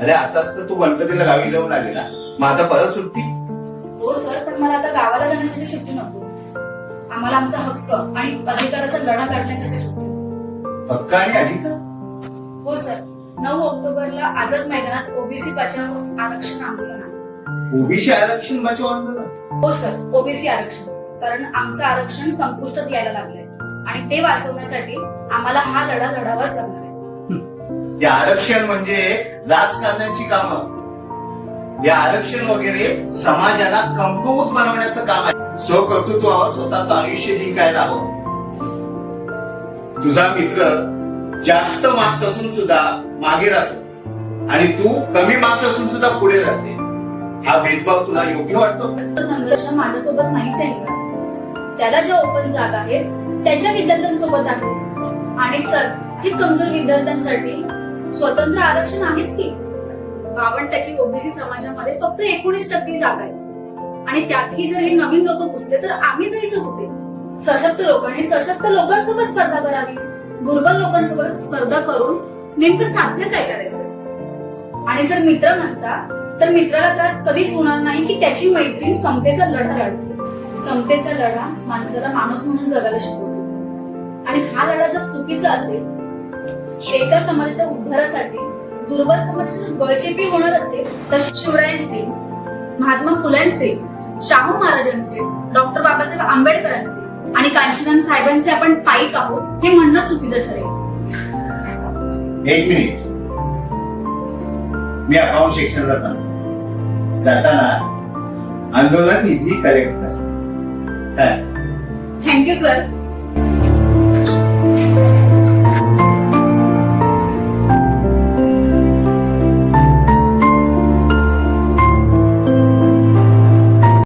अरे आताच तर तू गणपतीला गावी जाऊन आली ना. माझा परत सुट्टी? हो सर पण मला आता गावाला जाण्यासाठी सुट्टी नको. आम्हाला आमचा हक्क आणि अधिकाराचा लढा काढण्यासाठी सुट्टी. हक्क आणि अधिकार? हो सर नऊ ऑक्टोबरला आझाद मैदानात ओबीसी बचाव आरक्षण आंदोलन आहे. ओबीसी आरक्षण बचाव आंदोलन? हो सर ओबीसी आरक्षण. कारण आमचं आरक्षण संपुष्टात यायला लागलंय. आणि ते वाचवण्यासाठी आम्हाला हा लढा लढावाच लागणार आहे. हे आरक्षण म्हणजे राजकारण्याची कामं. हे आरक्षण वगैरे समाजाला कमकुवत बनवण्याचं काम आहे. स्वकर्तृत्वावर स्वतःचं आयुष्य जिंकायला हवं. तुझा मित्र जास्त मार्क्स असून सुद्धा मागे राहतो. आणि तू कमी मार्क्स असून सुद्धा पुढे राहते. हा भेदभाव तुला योग्य वाटतो? तर संघर्ष माझ्यासोबत नाहीच आहे. त्याला ज्या ओपन जागा आहेत त्याच्या विद्यार्थ्यांसोबत आहे. आणि सर ही कमजोर विद्यार्थ्यांसाठी स्वतंत्र आरक्षण आहेच की? बावन्न टक्के ओबीसी समाजामध्ये फक्त एकोणीस टक्के जागा आहेत. आणि त्यातही जर हे नवीन लोक घुसले तर आम्ही जायचं होते सशक्त लोकांनी सशक्त लोकांसोबत स्पर्धा करावी दुर्बल लोकांसोबत स्पर्धा करून नेमकं साध्य काय करायचं? आणि जर मित्र म्हणता तर मित्राला त्रास कधीच होणार नाही की त्याची मैत्रीण समतेचा लढा लढते. समतेचा लढा माणसाला माणूस म्हणून जगायला शिकवतो. आणि हा लढा जर चुकीचा असेल एका समाजाच्या उद्धारासाठी दुर्बल समाजाची गळचेपी होणार असेल तर शिवरायांचे महात्मा फुल्यांचे शाहू महाराजांचे डॉक्टर बाबासाहेब आंबेडकरांचे आणि कांशीराम साहेबांचे आपण पाईक आहोत हे म्हणणं चुकीचं ठरेल. एक मिनिट. मी अकाउंट सेक्शनला सांगतो. जाताना आंदोलन निधी कलेक्ट कर. काय? Thank you sir